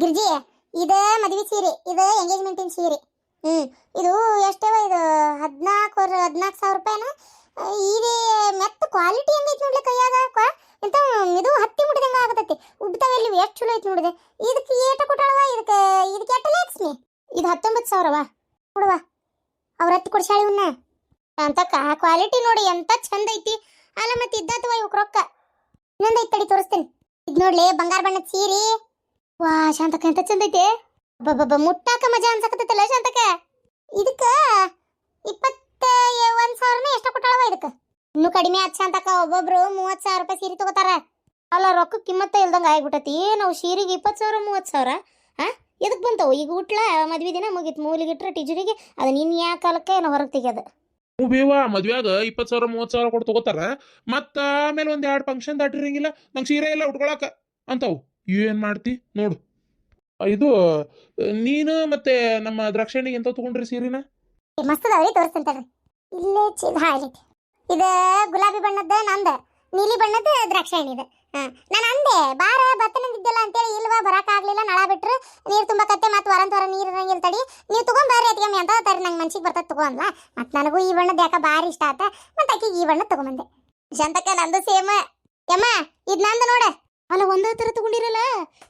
ಗಿರ್ಜಿ ಇದ ಮದುವೆ ಸೀರೆ, ಇದು ಎಂಗೇಜ್ಮೆಂಟಿನ ಸೀರೆ. ಹ್ಮ್, ಇದು ಎಷ್ಟವ ಇದು? ಹದಿನಾಲ್ಕು ಹದಿನಾಲ್ಕು ಸಾವಿರ ರೂಪಾಯಿನ? ಇದೇ ಮೆತ್ತ ಕ್ವಾಲಿಟಿ ಹೆಂಗೈತಿ ನೋಡ್ಲಿ ಕೈಯಾಗ? ಕ್ವಾ- ಎಂತ ಇದು ಹತ್ತಿ ಮುಟ್ಟಿದಂಗ ಆಗತೈತಿ. ಉಬ್ತಾವ ಇಲ್ಲಿ ಎಷ್ಟು ಚಲೋ ಐತಿ ನೋಡಿದೆ. ಇದಕ್ಕೆ ಏಟ ಕೊಟ್ಟಾಳವ ಇದಕ್ಕೆ ಇದಕ್ಕೆ ಎಟ್ಟ ಲಕ್ಷ್ಮಿ? ಇದು ಹತ್ತೊಂಬತ್ತು ಸಾವಿರವ? ನೋಡುವ ಅವ್ರ ಹತ್ತಿ ಕೊಡ್ಸಾಳಿ ಇವನ್ನ ಅಂತ ಕ್ವಾಲಿಟಿ ನೋಡಿ ಎಂತ ಚಂದ ಐತಿ. ಅಲ್ಲ ಮತ್ತೆ ಇದ್ದಾತವ ಇವಕ್ ರೊಕ್ಕ. ಇನ್ನೊಂದ್ ತಡಿ ತೋರಿಸ್ತೀನಿ. ಇದು ನೋಡ್ಲಿ ಬಂಗಾರ ಬಣ್ಣದ ಸೀರೆ. ವಾ ಶಾಂತಕ ಎಂತ ಚಂದ ಐತೆ? ಬಬ್ಬ ಮುಟ್ಟಾಕ ಮಜಾ ಅನ್ಸಕತ್ತೈತಲ್ಲ ಶಾಂತಕ ಇದಕ್ಕ ಇಪ್ಪತ್ತ ಒಂದ್ ಸಾವಿರನ ಎಷ್ಟು ಕೊಟ್ಟಾಳವ ಇದಕ್ಕ. ಇನ್ನು ಕಡಿಮೆ ಆತ್ ಶಾಂತಕ ಒಬ್ಬೊಬ್ರು ಮೂವತ್ ಸಾವಿರ ರೂಪಾಯಿ ಸೀರೆ ತಗೋತಾರ. ಅಲ್ಲ ರೊಕ್ಕ ಕಿಮ್ಮತ್ತ ಇಲ್ದಂಗ ಆಗ್ಬಿಟ್ಟತಿ. ನಾವು ಸೀರೆಗೆ ಇಪ್ಪತ್ತು ಸಾವಿರ, ಮೂವತ್ತು ಸಾವಿರ? ಹಾ ಎದಕ್ ಬಂತವು? ಈಗ ಉಟ್ಲ ಮದ್ವೆ ದಿನ ಮುಗೀತು, ಮೂಲಿಗಿಟ್ರೆ ಟೀಚರಿಗೆ ಅದನ್ನ ಇನ್ ಯಾ ಕಾಲಕ್ಕೆ ಏನೋ ಹೊರಗೆ ತೆಗ್ಯದ. ಹ್ಞೂ ಮದ್ವ್ಯಾಗ ಇಪ್ಪತ್ತು ಸಾವಿರ, ಮೂವತ್ತು ಸಾವಿರ ಕೊಟ್ಟು ತಗೋತಾರ. ಮತ್ತ ಆಮೇಲೆ ಒಂದ್ ಎರಡು ಫಂಕ್ಷನ್ ದಾಟಿರಂಗಿಲ್ಲ, ನಂಗೆ ಸೀರೆ ಎಲ್ಲ ಉಟ್ಕೊಳಕ, ಅಂತಾವು. ಏನ್ ಮಾಡ್ತಿ? ನೋಡು. ಇದು ನೀನು ಮತ್ತೆ ನಮ್ಮ ದ್ರಾಕ್ಷಣಿಗೆ ಎಂತ ತಗೊಂಡ್ರಿ ಸೀರಿನ? ಮಸ್ತ್ ಅದಾವ್ರಿ ತೋರಿಸ್ತೀನಿ ತಡ್ರಿ. ಇಲ್ಲೇ ಇದು ಗುಲಾಬಿ ಬಣ್ಣದ ನಂದ ನೀಲಿ ಬಣ್ಣದ ದ್ರಾಕ್ಷಾಯಣಿ ಇದೆ ಹಾ ನಾನು ಅಂದೆ ಬಾರ ಬತ್ತನಂದಿದ್ದಲ್ಲ ಅಂತೇಳಿ ಇಲ್ವಾ ಬರಕ್ಕಾಗ್ಲಿಲ್ಲ ನಳ ಬಿಟ್ರು. ನೀರು ತುಂಬಕತ್ತೆ ಮತ್ತೆ ವರಂತ ವರ ನೀರು ಇರಂಗಿಲ್ಲ ತಡಿ. ನೀವು ತಗೊಂಡ್ ಬರ್ರಿ ಅತ್ಗೆ ಅಂತ ತರಿ ನಂಗೆ ಮನ್ಸಿಗೆ ಬರ್ತದ ತಗೋ ಅನ್ಲ ಮತ್ತೆ ನನಗೂ ಈ ಬಣ್ಣದ ಯಾಕ ಭಾರಿ ಇಷ್ಟ ಆತ. ಮತ್ತೆ ಆಕಿಗೆ ಈ ಬಣ್ಣ ತಗೊಂಬಂದೆ. ಜಂತಕ ನಂದು ಸೇಮ. ಯಮ್ಮ ಇದು ನಂದು ನೋಡ. ಅಲ್ಲ ಒಂದೇ ಥರ ತಗೊಂಡಿರಲ್ಲ?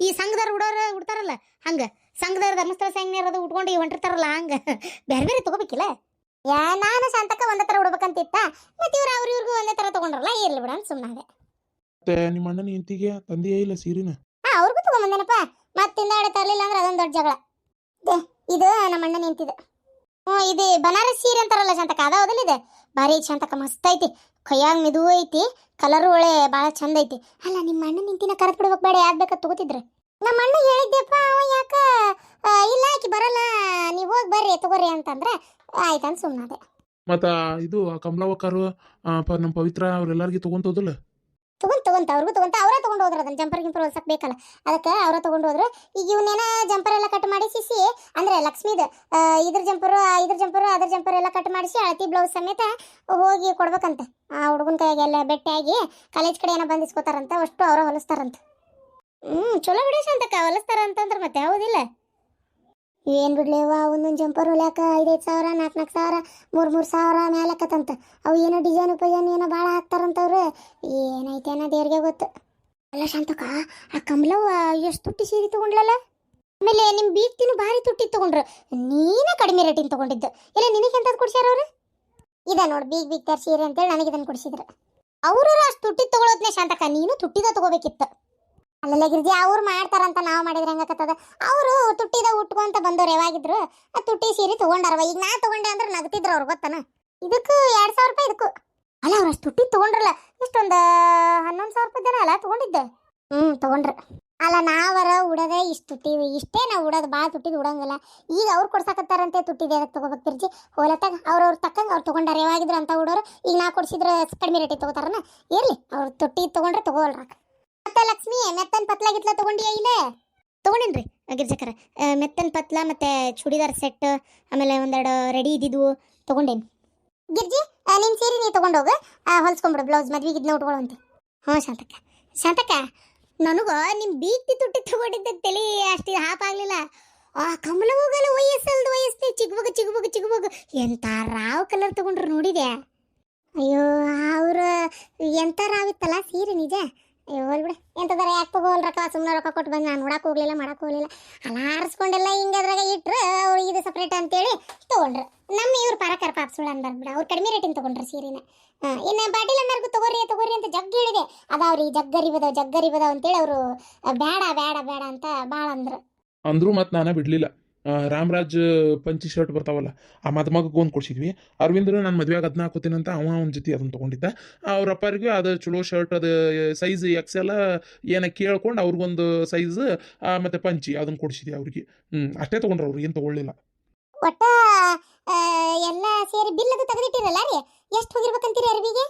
ಈ ಸಂಘದವ್ರು ಉಡೋರು ಉಡ್ತಾರಲ್ಲ ಹಂಗೆ. ಸಂಘದವ್ರ ಧರ್ಮಸ್ಥಳ ಸಂಘ ಉಟ್ಕೊಂಡು ಹೊಂಟಿರ್ತಾರಲ್ಲ ಹಂಗೆ. ಬೇರೆ ಬೇರೆ ತಗೋಬೇಕಿಲ್ಲ? ಯಾ ನಾನು ಶಾಂತಕ್ಕ ಒಂದೇ ಥರ ಉಡ್ಬೇಕಂತಿತ್ತ. ಮತ್ತೆ ಇವ್ರು ಅವ್ರ ಇವ್ರಿಗೂ ಒಂದೇ ಥರ ತಗೊಂಡ್ರಲ್ಲ ಇರ್ಲಿ ಬಿಡ ಸುಮ್ಮನೆ ಮತ್ತೆ ನಿಮ್ಮ ಅಣ್ಣನ ಹೆಂಡತಿಗೆ ತಂದೆಯೇ ಇಲ್ಲ ಸೀರಿನ? ಹಾ ಅವ್ರಿಗೂ ತಗೊಂಬಂದೇನಪ್ಪ. ಮತ್ತಿಂದ ಅಡೆ ತರಲಿಲ್ಲ ಅಂದ್ರೆ ಅದೊಂದು ದೊಡ್ಡ ಜಗಳ. ದೆ, ಇದು ನಮ್ಮ ಅಣ್ಣ ನಿಂತಿದೆ ಹ್ಞೂ ಇದು ಬನಾರಸ್ ಸೀರೆ ಅಂತಾರಲ್ಲ ಶಾಂತಕ್ಕ ಅದ ಹೌದಲ್ಲ ಇದೆ? ಭಾರಿ ಚಂದ ಮಸ್ತ್ ಐತಿ. ಕೈಯಾಗ ಮಿದು ಐತಿ ಕಲರ್ ಒಳ್ಳೆ ಭಾಳ ಚಂದ ಐತಿ. ಅಲ್ಲ, ನಿಮ್ಮ ಅಣ್ಣ ನಿಂತಿನ ಕರೆದ್ ಬಿಡ್ಬೇಕು ಬೇಡ ಯಾಕೆ ಬೇಕಾ ತಗೋತಿದ್ರೆ? ನಮ್ಮ ಅಣ್ಣ ಹೇಳಿದ್ದೆಪ್ಪ ಅವ ಯಾಕ ಇಲ್ಲ ಆಕಿ ಬರಲ್ಲ, ನೀವು ಹೋಗಿ ಬರ್ರಿ, ತಗೋರಿ ಅಂತಂದ್ರೆ ಆಯ್ತಂತ ಸುಮ್ಮನೆ ಮತ್ತ ಇದು ಕಮಲವಕ್ಕರು ನಮ್ಮ ಪವಿತ್ರ ಅವ್ರೆಲ್ಲರಿಗೂ ತಗೊಂತೋದಲ್ಲ ತಗೊಂಡ್ ತಗೊಂತ ಅವ್ರಿಗೂ ತಗೊಂತ ಅವರೇ ತಗೊಂಡು ಹೋದ್ರ ಅದನ್ನ. ಜಂಪರ್ ಗಿಂಪರ್ ಹೊಲ್ಸಕ್ ಬೇಕಲ್ಲ. ಅದಕ್ಕೆ ಅವರೇ ತಗೊಂಡು ಹೋದ್ರು. ಈಗ ಇವನ್ನೇನ ಜಂಪರ್ ಎಲ್ಲ ಕಟ್ ಮಾಡಿ ಸಿಸಿ, ಅಂದ್ರೆ ಲಕ್ಷ್ಮೀದ್ ಇದ್ರ ಜಂಪರು ಇದ್ರ ಜಂಪರು, ಅದ್ರ ಜಂಪರ್ ಎಲ್ಲ ಕಟ್ ಮಾಡಿಸಿ ಅಳತಿ ಬ್ಲೌಸ್ ಸಮೇತ ಹೋಗಿ ಕೊಡ್ಬೇಕಂತೆ. ಆ ಹುಡುಗನ ಕೈಗೆ ಎಲ್ಲ ಭೇಟಿಯಾಗಿ ಕಾಲೇಜ್ ಕಡೆ ಏನೋ ಬಂದಿಸ್ಕೋತಾರಂತ, ಅಷ್ಟು ಅವರ ಹೊಲಿಸ್ತಾರಂತ. ಹ್ಮ್, ಚಲೋ ಬಿಡಿ ಅಂತಕ್ಕ ಹೊಲಿಸ್ತಾರ ಅಂತಂದ್ರೆ ಮತ್ತೆ ಹೌದಿಲ್ಲ ಏನ್ ಬಿಡ್ಲೇವ ಒಂದೊಂದು ಜಂಪರ್ ಹೊಲ್ಯಾಕ ಐದೈದು ಸಾವಿರ ನಾಲ್ಕು ನಾಲ್ಕು ಸಾವಿರ, ಮೂರು ಮೂರು ಸಾವಿರ ಮೇಲಕ್ಕತ್ತಂತ ಅವು ಏನೋ ಡಿಸೈನ್ ಉಪಯೋಗ ಏನೋ ಭಾಳ ಹಾಕ್ತಾರಂತವ್ರು. ಏನೈತೇನ ದೇವ್ರಿಗೆ ಗೊತ್ತು. ಅಲ್ಲ ಶಾಂತಕ ಆ ಕಮಲವ್ವ ಎಷ್ಟು ತುಟ್ಟಿ ಸೀರೆ ತಗೊಂಡ್ಲಲ್ಲ? ಆಮೇಲೆ ನಿಮ್ಮ ಬೀಗ್ತಿನೂ ಭಾರಿ ತುಟ್ಟಿ ತಗೊಂಡ್ರು. ನೀನೇ ಕಡಿಮೆ ರೇಟಿನ ತಗೊಂಡಿದ್ದು. ಇಲ್ಲ ನಿನಗೆ ಎಂಥದ್ದು ಕೊಡ್ಸ್ಯಾರ ಅವ್ರು? ಇದ ನೋಡಿ ಬೀಗ್ ಬೀಗ್ ತರ ಸೀರೆ ಅಂತೇಳಿ ನನಗೆ ಇದನ್ನು ಕೊಡಿಸಿದ್ರು. ಅವರು ಅಷ್ಟು ತುಟ್ಟಿ ತಗೊಳೋದ್ನೇ ಶಾಂತಕ ನೀನು ತುಟ್ಟಿದ ತಗೋಬೇಕಿತ್ತು. ಅಲ್ಲಲ್ಲ ಗಿರ್ಜಿ ಅವ್ರು ಮಾಡ್ತಾರಂತ ನಾವು ಮಾಡಿದ್ರೆ ಹೆಂಗಾಕತ್ತದ? ಅವರು ತುಟ್ಟಿದ ಉಟ್ಕೊಂತ ಬಂದವ್ರು ಯಾವಾಗಿದ್ರು, ಆ ತುಟ್ಟಿ ಸೀರೆ ತಗೊಂಡಾರವ ಈಗ ನಾ ತಗೊಂಡೆ ಅಂದ್ರೆ ನಗ್ತಿದ್ರು ಅವ್ರು, ಗೊತ್ತನ? ಇದಕ್ಕೂ ಎರಡು ಸಾವಿರ ರೂಪಾಯಿ ಇದಕ್ಕೂ. ಅಲ್ಲ, ಅವ್ರು ಅಷ್ಟು ತುಟ್ಟಿ ತಗೊಂಡ್ರಲ್ಲ ಇಷ್ಟೊಂದು ಹನ್ನೊಂದು ಸಾವಿರ ರೂಪಾಯಿ ಅಲ್ಲ, ತಗೊಂಡಿದ್ದೆ. ಹ್ಞೂ ತಗೊಂಡ್ರು. ಅಲ್ಲ, ನಾವರ ಉಡದೆ ಇಷ್ಟು ತುಟ್ಟಿ, ಇಷ್ಟೇ ನಾವು ಉಡೋದು ಭಾಳ ತುಟ್ಟಿದ್ ಉಡಂಗಿಲ್ಲ. ಈಗ ಅವ್ರು ಕೊಡ್ಸಕತ್ತಾರಂತೆ ತುಟ್ಟಿದೆ ಅದಕ್ಕೆ ತಗೋಬೇಕು ತಿರ್ಜಿ ಹೋಲತ್ತಾಗ ಅವ್ರವ್ರು ತಕ್ಕಂಗೆ ಅವ್ರು ತಗೊಂಡಾರ ಯಾವಾಗಿದ್ರು ಅಂತ ಉಡೋರು. ಈಗ ನಾ ಕೊಡ್ಸಿದ್ರೆ ಕಡಿಮೆ ರೇಟಿಗೆ ತಗೋತಾರನ? ಇರಲಿ, ಅವ್ರು ತುಟ್ಟಿ ತಗೊಂಡ್ರೆ ತಗೋಲ್ರ ಮತ್ತೆ ಲಕ್ಷ್ಮಿ ಮೆತ್ತನ್ ಪತ್ಲ ಗಿತ್ಲ ತಗೊಂಡಿಯಾ ಇಲ್ಲ? ತಗೊಂಡೇನ್ರಿ ಗಿರ್ಜಕರ. ಮೆತ್ತನ್ ಪತ್ಲ ಮತ್ತೆ ಚೂಡಿದಾರ್ ಸೆಟ್ ಆಮೇಲೆ ಒಂದೆರಡು ರೆಡಿ ಇದ್ದಿದ್ವು ತಗೊಂಡೇನು. ಗಿರ್ಜಿ ಆ, ನಿನ್ ಸೀರೆ ನೀ ತಗೊಂಡೋಗು. ಹೊಲ್ಸ್ಕೊಂಬಿಡು ಬ್ಲೌಸ್ ಮದ್ವೆಗೆ ಇದನ್ನ ಉಟ್ಕೊಳ್ಳುವಂತೆ ಹ್ಞೂ ಶಾಂತಕ್ಕ. ಶಾಂತಕ್ಕ ನನಗ ನಿಮ್ಮ ಬೀಗ್ತಿ ತುಟ್ಟಿ ತಗೊಂಡಿದ್ದ ತಲೆ ಅಷ್ಟು ಹಾಪ್ ಆಗ್ಲಿಲ್ಲ. ಆ ಕಮಲ ಹೋಗಲ್ಲ ವಯಸ್ಸಲ್ದು ವಯಸ್ಸು ಚಿಗುಬಗ ಚಿಗುಬಗ ಚಿಗುಬಗ. ಎಂತ ರಾವ್ ಕಲರ್ ತಗೊಂಡ್ರು ನೋಡಿದೆ ಅಯ್ಯೋ ಅವ್ರ ಎಂತ ರಾವಿತ್ತಲ್ಲ ಸೀರೆ ನಿಜ? ಹೋಲ್ ಬಿಡ. ಎಂತದಾರ ಯಾಕೆ ಹೋಗಲ್ ರೊಕ್ಕ? ಸುಮ್ಮನೆ ರೊಕ್ಕ ಕೊಟ್ಟು ಬಂದು ನಾನು ನೋಡಕ್ಕೆ ಹೋಗ್ಲಿಲ್ಲ ಮಾಡಕ್ಕೆ ಹೋಗ್ಲಿಲ್ಲ. ಅಲಾರಿಸ್ಕೊಂಡೆಲ್ಲ ಹಿಂಗೆ ಅದ್ರಾಗ ಇಟ್ರು, ಅವ್ರು ಇದು ಸಪ್ರೇಟ್ ಅಂತೇಳಿ ತಗೊಂಡ್ರು. ನಮ್ಮ ಇವ್ರು ಪರಕರ್ ಪಾಪ ಸುಳ್ಳು ಅನ್ಬಾರ್ದು ಬಿಡ ಅವ್ರು ಕಡಿಮೆ ರೇಟಿನ ತಗೊಂಡ್ರು ಸೀರೆನ. ಇನ್ನು ಪಾಟೀಲ್ ಅನ್ನರ್ಗು ತಗೋರಿ ತಗೋರಿ ಅಂತ ಜಗ್ ಹೇಳಿದೆ. ಅದಾವ್ರಿ ಜಗ್ಗರಿ ಬದಾವ್ ಜಗ್ಗರಿ ಬದಾವ್ ಅಂತೇಳಿ ಅವರು ಬೇಡ ಬೇಡ ಬೇಡ ಅಂತ ಭಾಳ ಅಂದ್ರು. ಮತ್ತೆ ನಾನೇ ಬಿಡ್ಲಿಲ್ಲ. ರಾಮರಾಜ್ ಪಂಚಿ ಶರ್ಟ್ ಬರ್ತಾವಲ್ಲ ಆ ಮದುಮಗಗೆ ಒಂದು ಕೊಡ್ಸಿದ್ವಿ. ಅರವಿಂದ್ರು ನಾನು ಮದುವೆಗೆ ಅದನ್ನ ಹಾಕೋತೀನಂತ ಅವ ಅವನ ಜೊತೆ ಅದನ್ನ ತೊಗೊಂಡಿದ್ದ. ಅವ್ರ ಅಪ್ಪರಿಗೆ ಅದು ಚಲೋ ಶರ್ಟ್ ಅದು ಸೈಜ್ ಎಕ್ಸೆಲ್ಲ ಏನ ಕೇಳ್ಕೊಂಡು ಅವ್ರಿಗೊಂದು ಸೈಜ್ ಮತ್ತು ಪಂಚಿ ಅದನ್ನ ಕೊಡಿಸಿದ್ವಿ ಅವ್ರಿಗೆ. ಹ್ಞೂ ಅಷ್ಟೇ ತೊಗೊಂಡ್ರು ಅವ್ರಿಗೆ ಏನು ತೊಗೊಳ್ಳಿಲ್ಲ. ಒಟ್ಟ ಎಲ್ಲ ಸೇರಿ ಬಿಲ್ ಅದು ತೆಗೆದಿಟ್ಟಿರಲ್ಲ ರೀ? ಎಷ್ಟು ಹೋಗಿರ್ಬೇಕಂತೀರಿ ಅರ್ವಿಗೆ?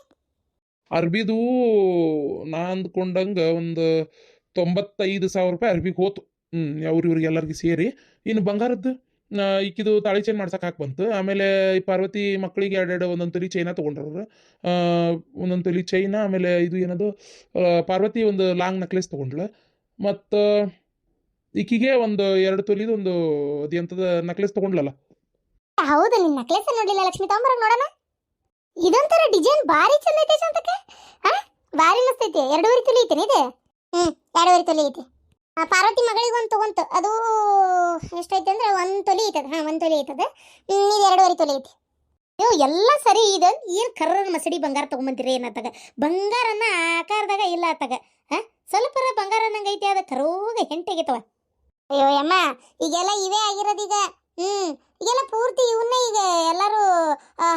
ಅರ್ಬಿದು ನಾ ಅಂದ್ಕೊಂಡಂಗೆ ಒಂದು ತೊಂಬತ್ತೈದು ಸಾವಿರ ರೂಪಾಯಿ ಅರ್ಬಿಗೆ ಹೋತು. ಹ್ಞೂ ಅವ್ರು ಇವ್ರಿಗೆ ಎಲ್ಲರಿಗೆ ಸೇರಿ. ಇನ್ನು ಬಂಗಾರದ್ದು ಇಕ್ಕಿದು ತಾಳಿ ಚೈನ್ ಮಾಡ್ಸಕ್ಕೆ ಹಾಕಿ ಬಂತು. ಆಮೇಲೆ ಈ ಪಾರ್ವತಿ ಮಕ್ಕಳಿಗೆ ಎರಡೆರಡು ಒಂದೊಂದು ತೊಲಿ ಚೈನ ತೊಗೊಂಡ್ರವ್ರು. ಒಂದೊಂದು ತೊಲಿ ಚೈನ ಆಮೇಲೆ ಇದು ಏನದು ಪಾರ್ವತಿ ಒಂದು ಲಾಂಗ್ ನೆಕ್ಲೆಸ್ ತೊಗೊಂಡ್ಳು. ಮತ್ತು ಇಕ್ಕಿಗೆ ಒಂದು ಎರಡು ತೊಲಿದು ಒಂದು ಅದೆಂಥದ ನಕ್ಲೆಸ್ ತೊಗೊಂಡ್ಲಲ್ಲ ಹೌದು ನಿನ್ನ ನೆಕ್ಲೆಸ್ ನೋಡಲಿಲ್ಲ ಲಕ್ಷ್ಮಿ, ತಗೊಂಬರಕ್ ನೋಡಣ. ಇದೊಂಥರ ಡಿಸೈನ್ ಭಾರಿ ಚಂದ ಐತೆ ಚಂದಕ್ಕೆ ಹಾ ಭಾರಿ ಮಸ್ತೈತಿ ಎರಡೂವರೆ ತೊಲಿ ಐತೆ ಇದೆ? ಹ್ಮ್, ಎರಡೂವರೆ ತೊಲಿ ಐತೆ. ಪಾರ್ವತಿ ಮಗಳಿಗೊಂದು ತಗೊಂತು. ಅದು ಎಷ್ಟೈತೆ ಅಂದ್ರೆ ಒಂದು ತೊಲಿ ಐತದ. ಹಾ, ಒಂದು ತೊಲಿ ಐತದ. ಇದು ಎರಡೂವರೆ ತೊಲಿ ಐತಿ. ಅಯ್ಯೋ, ಎಲ್ಲ ಸರಿ. ಇದೆ ಏನು ಕರ್ರ ಮಸಡಿ ಬಂಗಾರ ತೊಗೊಂಬಂತೀರಿ ಏನತ್ತಾಗ ಬಂಗಾರನ ಆಕಾರದಾಗ ಇಲ್ಲ ಆತಾಗ ಹಾ, ಸ್ವಲ್ಪರ ಬಂಗಾರ ಅನ್ನಂಗೆ ಐತಿ, ಅದ ಕರೋಗ ಹೆಂಟೆಗಿತವ. ಅಯ್ಯೋ, ಯಮ್ಮ, ಈಗೆಲ್ಲ ಇವೇ ಆಗಿರೋದೀಗ ಹ್ಞೂ ಈಗೆಲ್ಲ ಪೂರ್ತಿ ಇವನ್ನೇ ಈಗ ಎಲ್ಲರೂ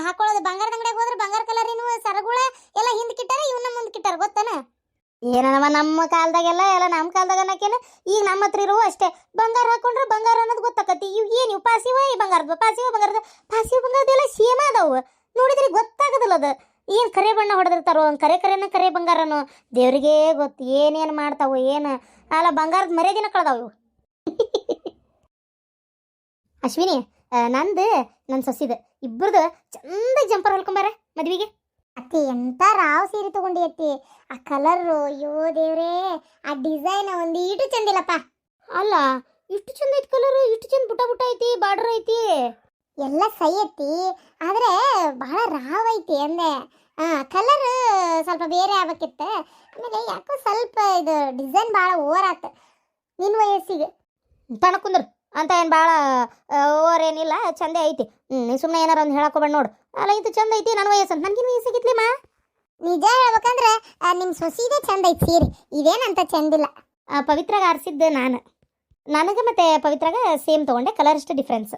ಹಾಕೊಳ್ಳೋದು ಬಂಗಾರದ ಅಂಗಡಿಗೆ ಹೋದ್ರೆ ಬಂಗಾರ ಕಲರಿನೂ ಸರಗುಳ ಎಲ್ಲ ಹಿಂದೆ ಕಿಟ್ಟಾರ, ಇವನ್ನ ಮುಂದೆ ಕಿಟ್ಟಾರ, ಗೊತ್ತಾನ? ಏನವ ನಮ್ಮ ಕಾಲದಾಗೆಲ್ಲ, ಎಲ್ಲ ನಮ್ಮ ಕಾಲದಾಗ ಅನ್ನಕೇನ ಈಗ ನಮ್ಮ ಹತ್ರ ಇರುವ ಅಷ್ಟೇ. ಬಂಗಾರ ಹಾಕೊಂಡ್ರೆ ಬಂಗಾರ ಅನ್ನೋದು ಗೊತ್ತಾಕತಿ ಇವ್ ಏನು ಇವು ಪಾಸಿವ ಈ ಬಂಗಾರದ ಪಾಸಿವ ಬಂಗಾರದ ಪಾಸಿವ ಬಂಗಾರದೆಲ್ಲ ಸೇಮ ಅದಾವ ನೋಡಿದ್ರೆ ಗೊತ್ತಾಗದಿಲ್ಲ ಅದು. ಏನು ಕರೆ ಬಣ್ಣ ಹೊಡೆದಿರ್ತಾರೋ ಕರೆ ಕರೆನ ಕರೆ ಬಂಗಾರನು. ದೇವ್ರಿಗೆ ಗೊತ್ತು ಏನೇನು ಮಾಡ್ತಾವ, ಏನು? ಅಲ್ಲ, ಬಂಗಾರದ ಮರ್ಯಾದಿನ ಕಳ್ದಾವು ಇವು. ಅಶ್ವಿನಿ ನಂದು ನನ್ನ ಸೊಸಿದ. ಇಬ್ಬರದು ಚಂದ ಜಂಪರ್ ಹೊಲ್ಕೊಂಬಾರ ಮದ್ವಿಗೆ. ಅತ್ತಿ ಎಂತ ರಾವ್ ಸೀರೆ ತಗೊಂಡಿ ಅತ್ತಿ. ಆ ಕಲರು ಅಯ್ಯೋ ದೇವ್ರೇ. ಆ ಡಿಸೈನ್ ಒಂದು ಈಟು ಚಂದಿಲ್ಲಪ್ಪ ಅಲ್ಲ ಇಷ್ಟು ಚಂದ ಐತಿ ಕಲರು ಇಷ್ಟು ಚಂದ ಬುಟ್ಟ ಬುಟ್ಟ ಐತಿ ಬಾರ್ಡರ್ ಐತಿ? ಎಲ್ಲ ಸೈ ಐತಿ ಆದ್ರೆ ಬಹಳ ರಾವ್ ಐತಿ ಅಂದೆ. ಆ ಕಲರ್ ಸ್ವಲ್ಪ ಬೇರೆ ಆಗ್ಬೇಕಿತ್ತು. ಆಮೇಲೆ ಯಾಕೋ ಸ್ವಲ್ಪ ಇದು ಡಿಸೈನ್ ಭಾಳ ಓವರ್ ಆತ ನಿನ್ನ ವಯಸ್ಸಿಗೆ. ತಣ ಕುಂದ್ರ. ಅಂತ ಏನು ಭಾಳ ಓವರ್ ಏನಿಲ್ಲ ಚಂದ ಐತಿ. ನೀ ಸುಮ್ಮನೆ ಏನಾರ ಒಂದು ಹೇಳಕೋಬೇಡ ನೋಡು. ಅಲ್ಲ ಇದು ಚಂದ ಐತಿ ನನ್ನ ವಯಸ್ಸು ಅಂತ. ನನಗಿನ ವಯಸ್ಸಾಗಿತ್ಲಿ ಮಾ? ನಿಜ ಹೇಳ್ಬೇಕಂದ್ರೆ ನಿಮ್ಮ ಸೊಸಿದೇ ಚಂದ ಐತಿ ಸೀರೆ. ಇದೇನಂತ ಚಂದಿಲ್ಲ. ಪವಿತ್ರಾಗ ಆರಿಸಿದ್ದು ನಾನು. ನನಗೆ ಮತ್ತೆ ಪವಿತ್ರಾಗ ಸೇಮ್ ತೊಗೊಂಡೆ ಕಲರ್ ಅಷ್ಟು ಡಿಫ್ರೆನ್ಸ್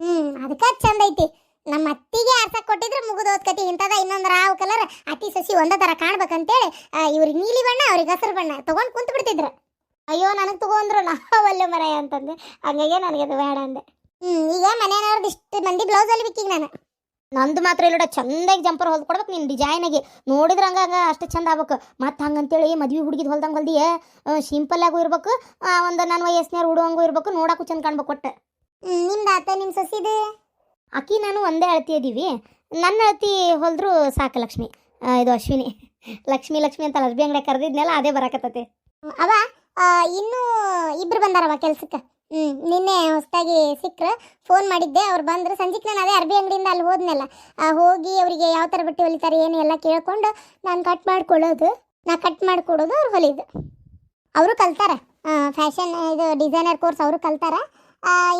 ಹ್ಞೂ ಅದಕ್ಕೆ ಚಂದ ಐತಿ. ನಮ್ಮ ಅತ್ತಿಗೆ ಆರ್ಸಕ್ ಕೊಟ್ಟಿದ್ರೆ ಮುಗಿದೋದ್ ಕತಿ ಇಂಥದ ಇನ್ನೊಂದು ರಾವ್ ಕಲರ್ ಅತ್ತಿ ಸಸಿ ಒಂದೇ ಥರ ಕಾಣ್ಬೇಕಂತೇಳಿ ಇವ್ರಿಗೆ ನೀಲಿ ಬಣ್ಣ ಅವ್ರಿಗೆ ಹಸಿರು ಬಣ್ಣ ತೊಗೊಂಡು ಕುಂತು ಬಿಡ್ತಿದ್ರು ಅಯ್ಯೋ ನನಗೆ ತಗೊಂಡ್ರು ನಾವಲ್ಲೇ ಮರ ಅಂತಂದೆ. ಹಂಗಾಗಿ ನನಗೆ ಅದು ಬೇಡ ಅಂದೆ. ಹ್ಞೂ ಈಗ ಮನೆಯವ್ರದ್ದು ಇಷ್ಟು ಮಂದಿ ಬ್ಲೌಸ್ ಬಿಕ್ಕಿಗೆ ನಾನು. ನಂದು ಮಾತ್ರ ಇಲ್ಲಡ ಚಂದಾಗಿ ಜಂಪರ್ ಹೊಲ್ದು ಕೊಡ್ಬೇಕು ನೀನು ಡಿಸೈನಾಗಿ ನೋಡಿದ್ರೆ ಹಂಗ ಅಷ್ಟು ಚಂದ ಆಗ್ಬೇಕು. ಮತ್ತು ಹಂಗಂತೇಳಿ ಮದ್ವೆ ಹುಡುಗಿದ್ ಹೊಲ್ದಂಗೆ ಹೊಲ್ದಿ ಸಿಂಪಲ್ ಆಗು ಇರ್ಬೇಕು. ಒಂದು ನನ್ನ ವಯಸ್ಸಿನವ್ರು ಉಡುವಂಗೂ ಇರ್ಬೇಕು. ನೋಡಕ್ಕೂ ಚಂದ ಕಾಣ್ಬೇಕು ಒಟ್ಟು. ನಿಮ್ದು ಆತ ನಿಮ್ಮ ಸೊಸಿದು? ಅಕ್ಕಿ ನಾನು ಒಂದೇ ಅಳತಿ ಇದೀವಿ ನನ್ನ ಅಳತಿ ಹೊಲ್ದ್ರು ಸಾಕು ಲಕ್ಷ್ಮಿ. ಇದು ಅಶ್ವಿನಿ. ಲಕ್ಷ್ಮಿ ಲಕ್ಷ್ಮಿ ಅಂತ ಲಕ್ಷ್ಮಿ ಅಂಗಡಿ ಕರೆದಿದ್ನೆಲ್ಲ ಅದೇ ಬರಾಕತ್ತೈತಿ. ಅವ? ಇನ್ನೂ ಇಬ್ರು ಬಂದಾರವ ಕೆಲ್ಸಕ್ಕೆ. ಹ್ಞೂ ನಿನ್ನೆ ಹೊಸದಾಗಿ ಸಿಕ್ಕರು. ಫೋನ್ ಮಾಡಿದ್ದೆ, ಅವ್ರು ಬಂದರು. ಸಂಜೆಗೆ ನಾನು ಅದೇ ಅರ್ಬಿ ಅಂಗಡಿಯಿಂದ ಅಲ್ಲಿ ಹೋದ್ನಲ್ಲ. ಹೋಗಿ ಅವರಿಗೆ ಯಾವ ಥರ ಬಟ್ಟೆ ಹೊಲಿತಾರೆ, ಏನು ಎಲ್ಲ ಕೇಳ್ಕೊಂಡು ನಾನು ಕಟ್ ಮಾಡ್ಕೊಳ್ಳೋದು. ನಾ ಕಟ್ ಮಾಡಿಕೊಡೋದು, ಅವ್ರು ಹೊಲಿದು. ಅವರು ಕಲ್ತಾರೆ. ಫ್ಯಾಷನ್ ಇದು ಡಿಸೈನರ್ ಕೋರ್ಸ್ ಅವರು ಕಲ್ತಾರೆ.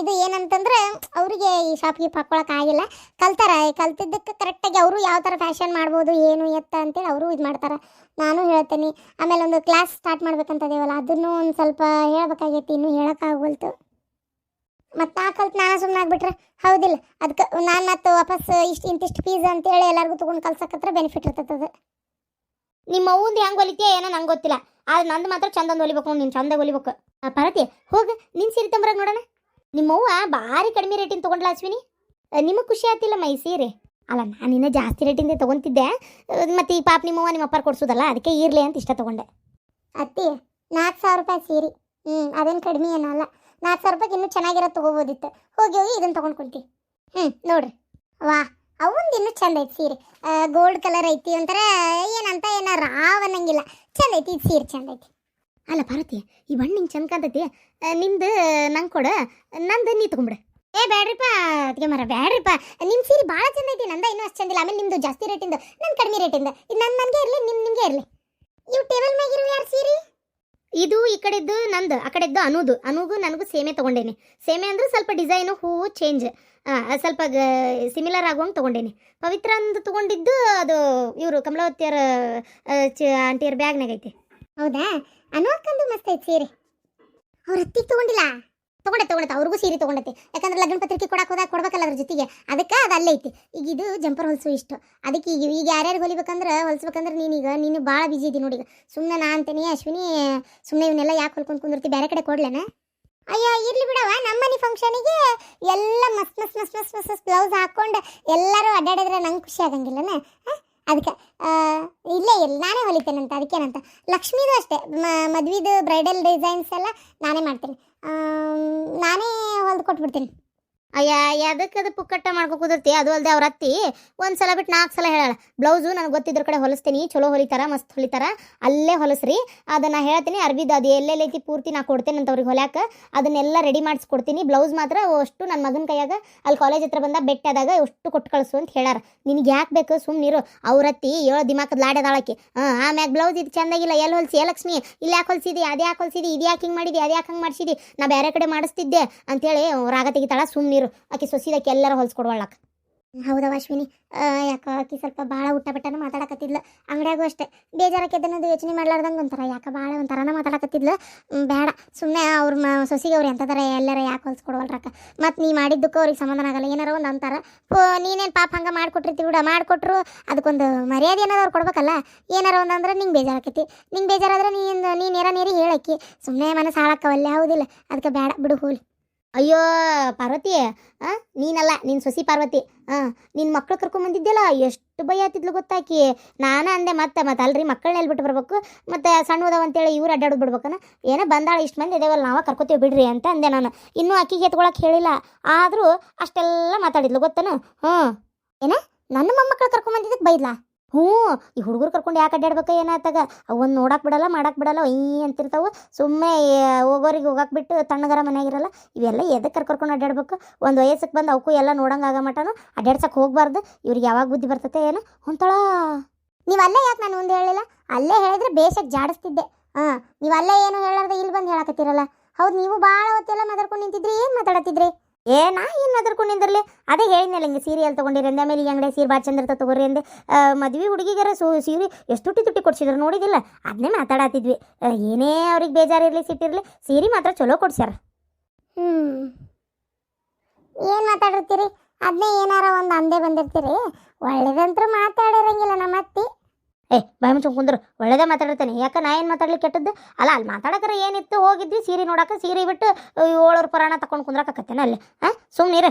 ಇದು ಏನಂತಂದ್ರೆ ಅವರಿಗೆ ಈ ಶಾಪ್ ಗೀಪ್ ಆಗಿಲ್ಲ. ಕಲ್ತಾರ. ಕಲ್ತಿದ್ದಕ್ಕೆ ಕರೆಕ್ಟಾಗಿ ಅವರು ಯಾವ ಥರ ಫ್ಯಾಷನ್ ಮಾಡ್ಬೋದು, ಏನು ಎತ್ತ ಅಂತೇಳಿ ಅವರು ಇದು ಮಾಡ್ತಾರೆ. ನಾನು ಹೇಳ್ತೀನಿ. ಆಮೇಲೆ ಒಂದು ಕ್ಲಾಸ್ ಸ್ಟಾರ್ಟ್ ಮಾಡ್ಬೇಕಂತದೇವಲ್ಲ, ಅದನ್ನು ಒಂದು ಸ್ವಲ್ಪ ಹೇಳ್ಬೇಕಾಗೈತಿ, ಇನ್ನೂ ಹೇಳೋಕ್ಕಾಗವಲ್ತು. ಮತ್ತು ನಾ ಕಲ್ತು ನಾನು ಸುಮ್ಮನೆ ಆಗ್ಬಿಟ್ರೆ, ಹೌದಿಲ್ಲ. ಅದಕ್ಕೆ ನಾನು ಮತ್ತು ವಾಪಸ್ ಇಷ್ಟು ಇಂತಿಷ್ಟು ಫೀಸ್ ಅಂತೇಳಿ ಎಲ್ಲರಿಗೂ ತೊಗೊಂಡು ಕಲ್ಸಕತ್ರ ಬೆನಿಫಿಟ್ ಇರ್ತದೆ ನಿಮ್ಮ ಅವ್ವಂದು ಹೆಂಗೆ ಹೊಲಿತೀಯ ಏನೋ ನಂಗೆ ಗೊತ್ತಿಲ್ಲ. ಆದ್ರೆ ನಂದು ಮಾತ್ರ ಚಂದಂದು ಹೊಲಿಬೇಕು ನೀನು ಚಂದ ಹೊಲಿಬೇಕು ಪರತಿ ಹೋಗ ನಿನ್ನ ಸೀರೆ ತಂಬರಾಗ ನೋಡೋಣ. ನಿಮ್ಮವ್ವ ಭಾರಿ ಕಡಿಮೆ ರೇಟಿನ ತೊಗೊಂಡ್ಲ ಅಶ್ವಿನಿ. ನಿಮಗೆ ಖುಷಿ ಆತಿಲ್ಲ ಮೈ ಸೀರೆ? ಅಲ್ಲ ನಾನು ಇನ್ನೂ ಜಾಸ್ತಿ ರೇಟಿಂದ ತೊಗೊಂತಿದ್ದೆ. ಮತ್ತು ಈ ಪಾಪ ನಿಮ್ಮವ್ವ ನಿಮ್ಮ ಅಪ್ಪಾರು ಕೊಡ್ಸೋದಲ್ಲ ಅದಕ್ಕೆ ಇರಲಿ ಅಂತ ಇಷ್ಟ ತೊಗೊಂಡೆ. ಅತ್ತಿ ನಾಲ್ಕು ಸಾವಿರ ರೂಪಾಯಿ ಸೀರೆ. ಹ್ಞೂ ಅದೇನು ಕಡಿಮೆ ಏನಲ್ಲ ನಾಲ್ಕು ಸಾವಿರ ರೂಪಾಯಿಗೆ ಇನ್ನೂ ಚೆನ್ನಾಗಿರೋ ತೊಗೋಬೋದಿತ್ತು. ಹೋಗಿ ಹೋಗಿ ಇದನ್ನು ತೊಗೊಂಡು ಕುಂತಿ ಹ್ಞೂ ನೋಡ್ರಿ. ವಾ ಅವೊಂದು ಇನ್ನೂ ಚಂದ ಐತಿ ಸೀರೆ. ಗೋಲ್ಡ್ ಕಲರ್ ಐತಿ ಒಂಥರ ಏನಂತ ಏನ ರಾವ್ ಅನ್ನಂಗಿಲ್ಲ. ಚಂದ ಐತಿ ಇದು ಸೀರೆ ಚಂದ ಐತಿ. ಅಲ್ಲ ಭಾರತಿ ಈ ಬಣ್ಣ ಹಿಂಗೆ ಚಂದ ಕಾಣ್ತೈತಿ. ಆ, ನಿಂದು ನಂಗೆ ಕೊಡ. ನಂದು ನೀ ತಗೊಂಬಿಡ. ಏ, ಬ್ಯಾಡ್ರಿಪ್ಪ ಅದಕ್ಕೆ ಮರ ಬ್ಯಾಡ್ರಿಪ್ಪ. ನಿಮ್ಮ ಸೀರೆ ಭಾಳ ಚಂದ ಐತಿ, ನಂದ ಇನ್ನೂ ಅಷ್ಟು ಚಂದಿಲ್ಲ ಆಮೇಲೆ ನಿಮ್ಮದು ಜಾಸ್ತಿ ರೇಟಿಂದ ನನ್ನ ಕಡಿಮೆ ರೇಟಿಂದ ಇದು. ನನ್ನ ನನಗೆ ಇರಲಿ ನಿಮ್ಮ ನಿಮಗೆ ಇರಲಿ. ಇವು ಟೇಬಲ್ ಮ್ಯಾಗಿರೋ ಯಾರು ಸೀರೆ? ಇದು ಈ ಕಡೆದ್ದು ನಂದು, ಆ ಕಡೆದ್ದು ಅನುದು. ಅನುಗೂ ನನಗೂ ಸೇಮೆ ತೊಗೊಂಡೇನಿ. ಸೇಮೆ ಅಂದ್ರೆ ಸ್ವಲ್ಪ ಡಿಸೈನು ಹೂವು ಚೇಂಜ್ ಸ್ವಲ್ಪ ಸಿಮಿಲರ್ ಆಗುವಂಗೆ ತೊಗೊಂಡೇನಿ. ಪವಿತ್ರ ಅಂದು ತೊಗೊಂಡಿದ್ದು ಅದು ಇವರು ಕಮಲಾವತಿಯರ ಆಂಟಿಯರ ಬ್ಯಾಗ್ನಾಗ ಬ್ಯಾಗ್ನಾಗೈತಿ ಹೌದಾ? ಅನು ಅಕ್ಕಂದು ಮಸ್ತ್ ಐತಿ ಸೀರೆ. ಅವ್ರ ಅತ್ತಿಗೆ ತೊಗೊಂಡಿಲ್ಲ? ತೊಗೊಂಡೆ ತೊಗೊಂಡೈತೆ ಅವ್ರಿಗೂ ಸೀರೆ ತೊಗೊಂಡೈತಿ ಯಾಕಂದ್ರೆ ಲಗ್ನ ಪತ್ರಿಕೆ ಕೊಡಕ್ಕೆ ಹೋದಾಗ ಕೊಡ್ಬೇಕಲ್ಲ ಅದ್ರ ಜೊತೆಗೆ. ಅದಕ್ಕೆ ಅದು ಅಲ್ಲೇ ಐತಿ. ಈಗ ಇದು ಜಂಪರ್ ಹೊಲ್ಸು ಇಷ್ಟು. ಅದಕ್ಕೆ ಈಗ ಈಗ ಯಾರ್ಯಾರು ಹೊಲಿಬೇಕಂದ್ರೆ ಹೊಲ್ಸ್ಬೇಕಂದ್ರೆ ನೀನೀಗ ನೀನು ಭಾಳ ಬಿಜಿ ಇದಿ ನೋಡಿ ಈಗ. ಸುಮ್ಮನೆ ನಾ ಅಂತೇನೆ, ಅಶ್ವಿನಿ ಸುಮ್ಮನೆ ಇವನ್ನೆಲ್ಲ ಯಾಕೆ ಹೊಲ್ಕೊಂಡು ಕುಂದಿರ್ತಿ? ಬೇರೆ ಕಡೆ ಕೊಡ್ಲೇನ? ಅಯ್ಯೋ, ಇರ್ಲಿ ಬಿಡವ ನಮ್ಮನೆ ಫಂಕ್ಷನಿಗೆ ಎಲ್ಲ ಮಸ್ತ್ ಮಸ್ತ್ ಮಸ್ತ್ ಮಸ್ ಮಸ್ತ್ ಬ್ಲೌಸ್ ಹಾಕೊಂಡು ಎಲ್ಲರೂ ಅಡ್ಡಾಡಿದ್ರೆ ನಂಗೆ ಖುಷಿ ಆಗಂಗಿಲ್ಲನ? ಅದಕ್ಕೆ ಇಲ್ಲೇ ಇಲ್ಲ ನಾನೇ ಹೊಲಿತೇನಂತ. ಅದಕ್ಕೇನಂತ. ಲಕ್ಷ್ಮೀದು ಅಷ್ಟೇ. ಮದ್ವಿದು ಬ್ರೈಡಲ್ ಡಿಸೈನ್ಸ್ ಎಲ್ಲ ನಾನೇ ಮಾಡ್ತೀನಿ. ನಾನೇ ಹೊಲ್ದು ಕೊಟ್ಬಿಡ್ತೀನಿ. ಅಯ್ಯ ಅದಕ್ಕೆ ಅದು ಪುಕ್ಕಟ್ಟ ಮಾಡ್ಕೊ ಕುದಿರ್ತಿ. ಅದು ಅಲ್ಲದೆ ಅವ್ರ ಅತ್ತಿ ಒಂದು ಸಲ ಬಿಟ್ಟು ನಾಲ್ಕು ಸಲ ಹೇಳಾಳ, ಬ್ಲೌಸು ನನಗೆ ಗೊತ್ತಿದ್ರ ಕಡೆ ಹೊಲಿಸ್ತೀನಿ, ಚಲೋ ಹೊಲಿತಾರ, ಮಸ್ತ್ ಹೊಲಿತಾರ, ಅಲ್ಲೇ ಹೊಲಸ್ರಿ. ಅದನ್ನು ಹೇಳ್ತೀನಿ ಅರ್ಬಿದ ಅದು ಎಲ್ಲೆಲ್ಲೈತಿ ಪೂರ್ತಿ ನಾ ಕೊಡ್ತೇನೆ ಅಂತ ಅವ್ರಿಗೆ ಹೊಲ್ಯಾಕ. ಅದನ್ನೆಲ್ಲ ರೆಡಿ ಮಾಡಿಸ್ಕೊಡ್ತೀನಿ ಬ್ಲೌಸ್ ಮಾತ್ರ ಅಷ್ಟು ನನ್ನ ಮಗನ ಕೈಯಾಗ, ಅಲ್ಲಿ ಕಾಲೇಜ್ ಹತ್ರ ಬಂದ ಬೆಟ್ಟದಾಗ ಎಷ್ಟು ಕೊಟ್ಟು ಕಳಿಸು ಅಂತ ಹೇಳಾರ. ನಿನಗೆ ಯಾಕೆ ಬೇಕು ಸುಮ್ಮನಿರು ಅವ್ರತ್ತಿ ಏಳು ದಿಮಾಕದ ಲಾಡ್ಯದಾಳಕ್ಕೆ ಹಾಂ, ಆಮ್ಯಾಗ ಬ್ಲೌಸ್ ಇದು ಚೆಂದಾಗಿಲ್ಲ ಎಲ್ಲಿ ಹೊಲಿಸಿ? ಲಕ್ಷ್ಮಿ, ಇಲ್ಲಿ ಯಾಕೆ ಹೊಲ್ಸಿದಿ? ಅದು ಯಾಕೆ ಹೊಲಿಸಿದಿ? ಇದು ಯಾಕೆ ಹಿಂಗೆ ಮಾಡಿದಿ? ಅದು ಯಾಕೆ ಹಂಗೆ ಮಾಡಿಸಿದಿ? ನಾ ಬೇರೆ ಕಡೆ ಮಾಡಿಸ್ತಿದ್ದೆ. ಅಂತೇಳಿ ರಾಗ ತೆಗಿತಾಳ ಸುಮ್ಮನಿರು ಆಕೆ ಸೊಸಿದಕ್ಕೆ ಎಲ್ಲರ ಹೊಲ್ಸ್ಕೊಡ್ವಾಳಕ್ಕ ಹೌದಾ ಅಶ್ವಿನಿ. ಯಾಕೆ ಆಕಿ ಸ್ವಲ್ಪ ಭಾಳ ಊಟ ಬಿಟ್ಟನ ಮಾತಾಡಕತ್ತಿದ್ಲ. ಅಂಗಡಿಯಾಗೂ ಅಷ್ಟೇ. ಬೇಜಾರಕ್ಕೆದನ್ನೋದು ಯೋಚನೆ ಮಾಡ್ಲಾರ್ದಂಗೆ ಒಂಥರ. ಯಾಕೆ ಭಾಳ ಒಂಥರನ ಮಾತಾಡಕತ್ತಿದ್ಲ. ಬೇಡ. ಸುಮ್ಮನೆ ಅವ್ರ ಮ, ಸೊಸಿಗೆ ಅವ್ರು ಎಂಥದಾರ ಎಲ್ಲರ ಯಾಕೆ ಹೊಲ್ಸ್ಕೊಡ್ವಲ್ರಕ್ಕ ಮತ್ತು ನೀ ಮಾಡಿದ್ದಕ್ಕೂ ಅವ್ರಿಗೆ ಸಮಾಧಾನ ಆಗಲ್ಲ. ಏನಾರ ಒಂದು ಅಂತಾರ. ಓ ನೀನೇನು ಪಾಪ ಹಂಗೆ ಮಾಡ್ಕೊಟ್ಟಿರ್ತೀವಿ ಬಿಡ. ಮಾಡಿಕೊಟ್ರು ಅದಕ್ಕೊಂದು ಮರ್ಯಾದೆ ಏನಾದ್ರು ಕೊಡ್ಬೇಕಲ್ಲ. ಏನಾರ ಒಂದು ಅಂದ್ರೆ ನಿಂಗೆ ಬೇಜಾರಾಕೈತಿ. ನಿಂಗೆ ಬೇಜಾರಾದ್ರೆ ನೀನು ನೀನು ನೇರ ನೀರಿ ಹೇಳಕ್ಕಿ. ಸುಮ್ಮನೆ ಮನಸ್ಸು ಹಾಳಕ್ಕವಲ್ಲ. ಹೌದಿಲ್ಲ. ಅದಕ್ಕೆ ಬೇಡ. ಬಿಡು, ಹೋಲಿ. ಅಯ್ಯೋ, ಪಾರ್ವತಿ ನೀನಲ್ಲ ನಿನ್ನ ಸೊಸಿ ಪಾರ್ವತಿ ಹಾಂ ನಿನ್ನ ಮಕ್ಳು ಕರ್ಕೊಂಬಂದಿದ್ದೆಲ್ಲ ಎಷ್ಟು ಭಯ ಆತಿದ್ಲು ಗೊತ್ತಾಕಿ. ನಾನು ಅಂದೆ, ಮತ್ತೆ ಮತ್ತೆ ಅಲ್ರಿ ಮಕ್ಕಳನ್ನ ಹೇಳ್ಬಿಟ್ಟು ಬಿಟ್ಟು ಬರ್ಬೇಕು, ಮತ್ತೆ ಸಣ್ಣದವ ಅಂತೇಳಿ ಇವ್ರು ಅಡ್ಡಾಡೋದು ಬಿಡ್ಬೇಕನ? ಏನೋ ಬಂದಾಳ, ಇಷ್ಟು ಮಂದಿ ಇದೇವಲ್ಲ, ನಾವ ಕರ್ಕೋತೀವಿ ಬಿಡ್ರಿ ಅಂತ ಅಂದೆ ನಾನು. ಇನ್ನೂ ಅಕ್ಕಿಗೆ ಎತ್ಕೊಳಕ್ಕೆ ಹೇಳಿಲ್ಲ. ಆದರೂ ಅಷ್ಟೆಲ್ಲ ಮಾತಾಡಿದ್ಲು, ಗೊತ್ತನು? ಹ್ಞೂ ಏನ? ನನ್ನ ಮೊಮ್ಮಕ್ಕಳು ಕರ್ಕೊಂಬಂದಿದ್ದಕ್ಕೆ ಬೈದ್ಲಾ? ಹ್ಞೂ, ಈ ಹುಡುಗರು ಕರ್ಕೊಂಡು ಯಾಕೆ ಅಡ್ಡಾಡ್ಬೇಕು ಏನಾಯ್ತಾಗ ಅವನ್ನ ನೋಡಕ್ಕೆ ಬಿಡಲ್ಲ ಮಾಡಕ್ಕೆ ಬಿಡಲ್ಲ ಈ ಅಂತಿರ್ತಾವೆ. ಸುಮ್ಮನೆ ಹೋಗೋರಿಗೆ ಹೋಗಕ್ಕೆ ಬಿಟ್ಟು ತಣ್ಣಗರ ಮನೆಯಾಗಿರಲ್ಲ ಇವೆಲ್ಲ ಎದಕ್ಕೆ ಕರ್ಕೊಂಡು ಅಡ್ಡಾಡ್ಬೇಕು ಒಂದು ವಯಸ್ಸಕ್ಕೆ ಬಂದು ಅವಕ್ಕೂ ಎಲ್ಲ ನೋಡಂಗಾಗ ಮಟನು ಅಡ್ಡಾಡ್ಸಕ್ಕೆ ಹೋಗಬಾರ್ದು. ಇವ್ರಿಗೆ ಯಾವಾಗ ಬುದ್ಧಿ ಬರ್ತತೆ ಏನು? ಹೊಂತಳ ನೀವು ಅಲ್ಲೇ ಯಾಕೆ ನಾನು ಮುಂದೆ ಹೇಳಿಲ್ಲ ಅಲ್ಲೇ ಹೇಳಿದ್ರೆ ಬೇಸಕ್ಕೆ ಜಾಡಿಸ್ತಿದ್ದೆ. ಹಾಂ ನೀವು ಅಲ್ಲೇ ಏನು ಹೇಳಾರ್ದೆ ಇಲ್ಲಿ ಬಂದು ಹೇಳಕತ್ತೀರಲ್ಲ? ಹೌದು, ನೀವು ಭಾಳ ಹೊತ್ತೆಲ್ಲ ಮಾತಾಡ್ಕೊಂಡು ನಿಂತಿದ್ರಿ, ಏನು ಮಾತಾಡತ್ತಿದ್ರಿ? ಏ ನಾ ಏನು ಮಾತಾಡ್ಕೊಂಡು ಅದೇ ಹೇಳಿದ್ನಲ್ಲ ಹಿಂಗೆ ಸೀರಿಯಲ್ ತೊಗೊಂಡಿರಿ ಅಂದ. ಆಮೇಲೆ ಈ ಅಂಗಡಿ ಸೀರೆ ಭಾಳ ಚಂದ ಇರ್ತದೆ ತಗೋರಿ ಅಂದೆ. ಮದ್ವೆ ಹುಡುಗಿಗಾರ ಸೂ, ಸೀರೆ ಎಷ್ಟು ತುಟ್ಟಿ ತುಟ್ಟಿ ಕೊಡ್ಸಿದ್ರು ನೋಡಿದಿಲ್ಲ ಅದನ್ನೇ ಮಾತಾಡತ್ತಿದ್ವಿ ಏನೇ ಅವ್ರಿಗೆ ಬೇಜಾರಿರಲಿ, ಸಿಟ್ಟಿರಲಿ, ಸೀರೆ ಮಾತ್ರ ಚಲೋ ಕೊಡ್ಸ್ಯಾರ. ಹ್ಞೂ ಏನು ಮಾತಾಡಿರ್ತೀರಿ? ಅದನ್ನೇ ಏನಾರ ಒಂದು ಅಂದೆ ಬಂದಿರ್ತೀರಿ. ಒಳ್ಳೇದಂತರೂ ಮಾತಾಡಿರಂಗಿಲ್ಲ ನಮ್ಮ ಅತ್ತಿ ಏ, ಬಾಯಿ ಮುಚ್ಚು ಕುಂದ್ರು. ಒಳ್ಳೇದೇ ಮಾತಾಡಿರ್ತೇನೆ ಯಾಕೆ ನಾ ಏನು ಮಾತಾಡ್ಲಿಕ್ಕೆ ಕೆಟ್ಟದ್ದು? ಅಲ್ಲ, ಅಲ್ಲಿ ಮಾತಾಡಕ್ರೆ ಏನಿತ್ತು, ಹೋಗಿದ್ವಿ, ಸೀರೆ ನೋಡಕ್ಕೆ ಸೀರೆ ಬಿಟ್ಟು, ಏಳೂರು ಪುರಾಣ ತಕೊಂಡು ಕುಂದ್ರಕತ್ತೇನೆ ಅಲ್ಲಿ? ಹಾಂ ಸುಮ್ಮನಿರೆ